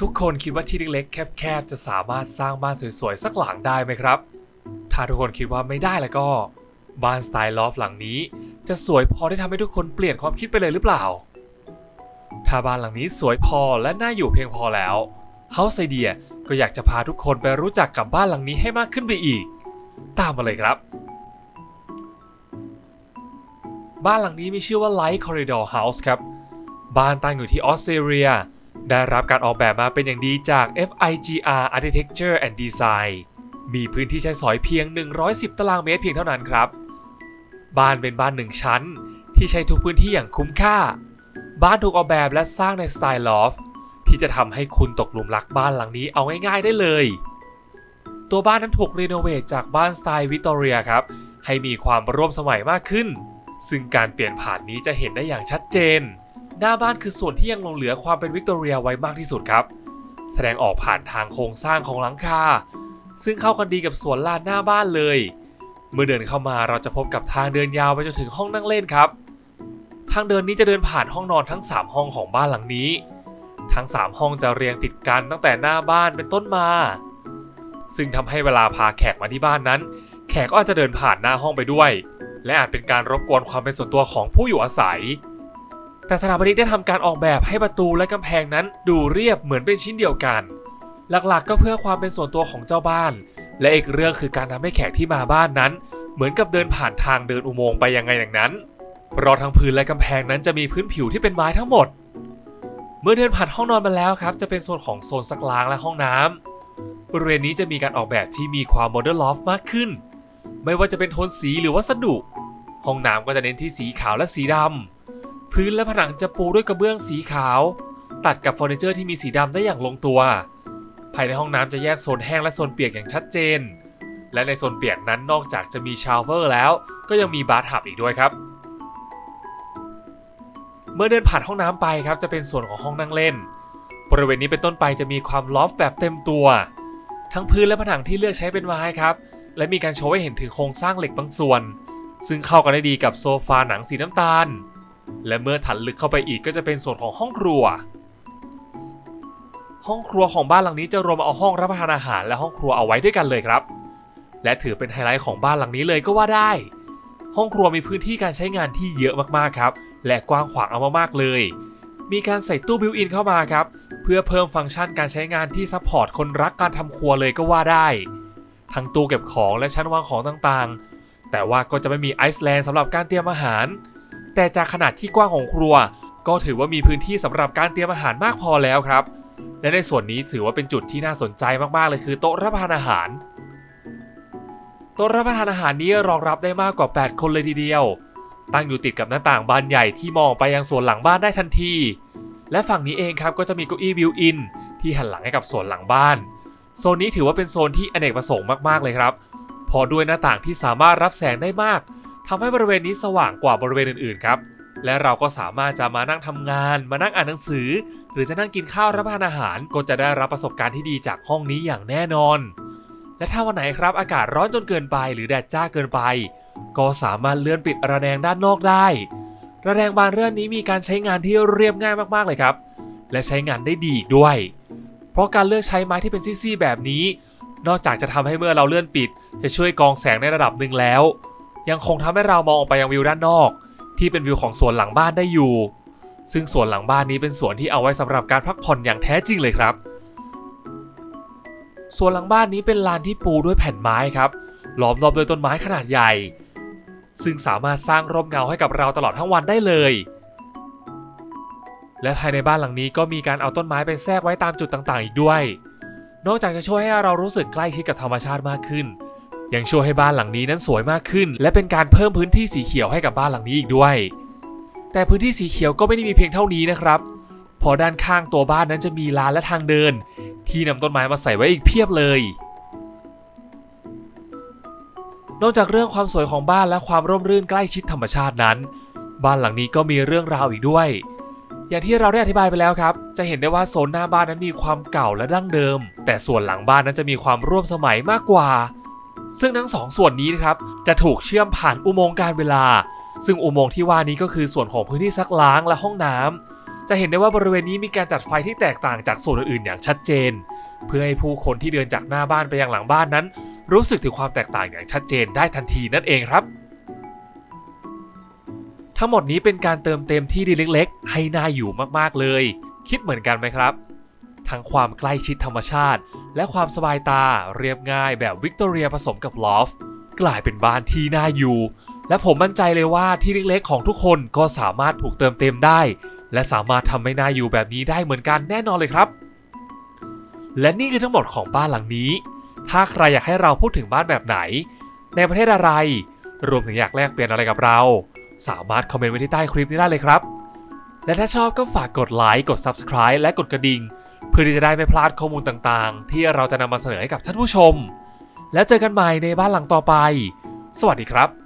ทุกคนคิดว่าที่เล็กๆ แคบๆ จะสามารถสร้างบ้านสวยๆ สักหลังได้ไหมครับ ถ้าทุกคนคิดว่าไม่ได้แล้วก็ บ้านสไตล์ลอฟหลังนี้ จะสวยพอที่ทำให้ทุกคนเปลี่ยนความคิดไปเลยหรือเปล่า ถ้าบ้านหลังนี้สวยพอและน่าอยู่เพียงพอแล้ว House Idea ก็อยากจะพาทุกคนไปรู้จักกับบ้านหลังนี้ให้มากขึ้นไปอีก ตามมาเลยครับ บ้านหลังนี้มีชื่อว่า Light Corridor House ครับ บ้านตั้งอยู่ที่ออสเตรเลีย ได้รับการออกแบบมาเป็นอย่างดีจาก FIGR Architecture and Design มีพื้นที่ใช้สอยเพียง 110 ตารางเมตรเพียงเท่านั้นครับ บ้านเป็นบ้านหนึ่งชั้น ที่ใช้ทุกพื้นที่อย่างคุ้มค่า บ้านถูกออกแบบและสร้างในสไตล์ลอฟที่จะทำให้คุณตกหลุมรักบ้านหลังนี้เอาง่ายๆได้เลย ตัวบ้านนั้นถูกรีโนเวทจากบ้านสไตล์วิกตอเรียครับ ให้มีความร่วมสมัยมากขึ้น ซึ่งการเปลี่ยนผ่านนี้จะเห็นได้อย่างชัดเจน หน้าบ้านคือส่วนที่ยังหลงเหลือความเป็นวิกตอเรียไว้มากที่สุดครับ แสดงออกผ่านทางโครงสร้างของหลังคา ซึ่งเข้ากันดีกับสวนลานหน้าบ้านเลย เมื่อเดินเข้ามาเราจะพบกับทางเดินยาวไปจนถึงห้องนั่งเล่นครับ ทางเดินนี้จะเดินผ่านห้องนอนทั้ง 3 ห้องของบ้านหลังนี้ ทั้ง 3 ห้องจะเรียงติดกันตั้งแต่หน้าบ้านเป็นต้นมา ซึ่งทำให้เวลาพาแขกมาที่บ้านนั้น แขกก็อาจจะเดินผ่านหน้าห้องไปด้วย และอาจเป็นการรบกวนความเป็นส่วนตัวของผู้อยู่อาศัย แต่สถาปนิกได้ทำการออกแบบให้ประตูและกำแพงนั้นดูเรียบเหมือนเป็นชิ้นเดียวกัน หลักๆ ก็เพื่อความเป็นส่วนตัวของเจ้าบ้าน และอีกเรื่องคือการทำให้แขกที่มาบ้านนั้น เหมือนกับเดินผ่านทางเดินอุโมงค์ไปยังไงอย่างนั้นเพราะทั้งพื้นและกำแพงนั้นจะมีพื้นผิวที่เป็นไม้ทั้งหมด เมื่อเดินผ่านห้องนอนมาแล้วครับ จะเป็นโซนของโซนซักล้างและห้องน้ำบริเวณนี้จะมีการออกแบบที่มีความโมเดิร์นลอฟมากขึ้น ไม่ว่าจะเป็นโทนสีหรือวัสดุ ห้องน้ำก็จะเน้นที่สีขาวและสีดำ พื้นและผนังจะปูด้วยกระเบื้องสีขาว ตัดกับเฟอร์นิเจอร์ที่มีสีดำได้อย่างลงตัว ภายในห้องน้ำจะแยกโซนแห้งและโซนเปียกอย่างชัดเจน และในโซนเปียกนั้นนอกจากจะมีชาวเวอร์แล้ว ก็ยังมีบาร์ทับอีกด้วยครับ เมื่อเดินผ่านห้องน้ำไปครับจะเป็นส่วนของห้องนั่งเล่น บริเวณนี้เป็นต้นไปจะมีความลอฟแบบเต็มตัว ทั้งพื้นและผนังที่เลือกใช้เป็นไม้ครับและมีการโชว์ให้เห็นถึงโครงสร้างเหล็กบางส่วน ซึ่งเข้ากันได้ดีกับโซฟาหนังสีน้ำตาล และเมื่อถัดลึกเข้าไปอีกก็จะเป็นส่วนของห้องครัว ห้องครัวของบ้านหลังนี้จะรวมเอาห้องรับประทานอาหารและห้องครัวเอาไว้ด้วยกันเลยครับ และถือเป็นไฮไลท์ของบ้านหลังนี้เลยก็ว่าได้ ห้องครัวมีพื้นที่การใช้งานที่เยอะมากๆครับ และกว้างขวางเอามากๆเลย มีการใส่ตู้บิวอินเข้ามาครับ เพื่อเพิ่มฟังก์ชันการใช้งานที่ซัพพอร์ตคนรักการทำครัวเลยก็ว่าได้ ทั้งตู้เก็บของและชั้นวางของต่างๆ แต่ว่าก็จะไม่มีไอซ์แลนด์สำหรับการเตรียมอาหาร แต่จากขนาดที่กว้างของครัว ก็ถือว่ามีพื้นที่สำหรับการเตรียมอาหารมากพอแล้วครับ และในส่วนนี้ถือว่าเป็นจุดที่น่าสนใจมากๆเลยคือโต๊ะรับประทานอาหาร โต๊ะรับประทานอาหารนี้รองรับได้มากกว่า 8 คนเลยทีเดียว ตั้งอยู่ติดกับหน้าต่างบานใหญ่ที่มองไปยังสวนหลังบ้านได้ทันที และฝั่งนี้เองครับก็จะมีเก้าอี้บิวอิน ที่หันหลังให้กับสวนหลังบ้านโซนนี้ถือว่าเป็นโซนที่อเนกประสงค์มากๆเลยครับ พอด้วยหน้าต่างที่สามารถรับแสงได้มาก ทำให้บริเวณนี้สว่างกว่าบริเวณอื่นๆครับ และเราก็สามารถจะมานั่งทำงาน มานั่งอ่านหนังสือ หรือจะนั่งกินข้าวรับประทานอาหาร ก็จะได้รับประสบการณ์ที่ดีจากห้องนี้อย่างแน่นอน และถ้าวันไหนครับอากาศร้อนจนเกินไป หรือแดดจ้าเกินไป ก็สามารถเลื่อนปิดระแนงด้านนอกได้ ระแนงบานเรื่อนนี้มีการใช้งานที่เรียบง่ายมากๆเลยครับ และใช้งานได้ดีอีกด้วย เพราะการเลือกใช้ไม้ที่เป็นซี่ๆแบบนี้ นอกจากจะทำให้เมื่อเราเลื่อนปิด จะช่วยกองแสงในระดับหนึ่งแล้ว ยังคงทำให้เรามองออกไปยังวิวด้านนอก ที่เป็นวิวของสวนหลังบ้านได้อยู่ ซึ่งสวนหลังบ้านนี้เป็นสวนที่เอาไว้สำหรับการพักผ่อนอย่างแท้จริงเลยครับสวนหลังบ้านนี้เป็นลานที่ปูด้วยแผ่นไม้ครับล้อมรอบด้วยต้นไม้ขนาดใหญ่ ซึ่งสามารถสร้างร่มเงาให้กับเราตลอดทั้งวันได้เลย และภายในบ้านหลังนี้ก็มีการเอาต้นไม้ไปแทรกไว้ตามจุดต่างๆ อีกด้วย นอกจากจะช่วยให้เรารู้สึกใกล้ชิดกับธรรมชาติมากขึ้น ยังช่วยให้บ้านหลังนี้นั้นสวยมากขึ้น และเป็นการเพิ่มพื้นที่สีเขียวให้กับบ้านหลังนี้อีกด้วย แต่พื้นที่สีเขียวก็ไม่ได้มีเพียงเท่านี้นะครับ พอด้านข้างตัวบ้านนั้นจะมีลานและทางเดิน ที่นำต้นไม้มาใส่ไว้อีกเพียบเลย นอกจากเรื่องความสวยของบ้านและความร่มรื่นใกล้ชิดธรรมชาตินั้น บ้านหลังนี้ก็มีเรื่องราวอีกด้วย อย่างที่เราได้อธิบายไปแล้วครับ จะเห็นได้ว่าโซนหน้าบ้านนั้นมีความเก่าและดั้งเดิม แต่ส่วนหลังบ้านนั้นจะมีความร่วมสมัยมากกว่า ซึ่งทั้งสองส่วนนี้นะครับจะถูกเชื่อมผ่านอุโมงค์การเวลา ซึ่งอุโมงค์ที่ว่านี้ก็คือส่วนของพื้นที่ซักล้างและห้องน้จะเห็นได้ว่าบริเวณนี้มีการจัดไฟที่แตกต่างจากส่วนอื่นๆอย่างชัดเจน เพื่อให้ผู้คนที่เดินจากหน้าบ้านไปยังหลังบ้านนั้น รู้สึกถึงความแตกต่างอย่างชัดเจนได้ทันทีนั่นเองครับ ทั้งหมดนี้เป็นการเติมเต็มที่ดินเล็ก ๆ ให้น่าอยู่มากๆเลย คิดเหมือนกันไหมครับ ทั้งความใกล้ชิดธรรมชาติ และความสบายตาเรียบง่ายแบบวิกตอเรียผสมกับลอฟกลายเป็นบ้านที่น่าอยู่ และผมมั่นใจเลยว่าที่เล็กๆ ของทุกคนก็สามารถถูกเติมเต็มได้ และสามารถทำให้น่าอยู่แบบนี้ได้เหมือนกันแน่นอนเลยครับ และนี่คือทั้งหมดของบ้านหลังนี้ ถ้าใครอยากให้เราพูดถึงบ้านแบบไหน ในประเทศอะไร รวมถึงอยากแลกเปลี่ยนอะไรกับเรา สามารถคอมเมนต์ไว้ที่ใต้คลิปนี้ได้เลยครับ และถ้าชอบก็ฝากกดไลค์กด Subscribe และกดกระดิ่ง เพื่อที่จะได้ไม่พลาดข้อมูลต่างๆ ที่เราจะนำมาเสนอให้กับท่านผู้ชม แล้วเจอกันใหม่ในบ้านหลังต่อไป สวัสดีครับ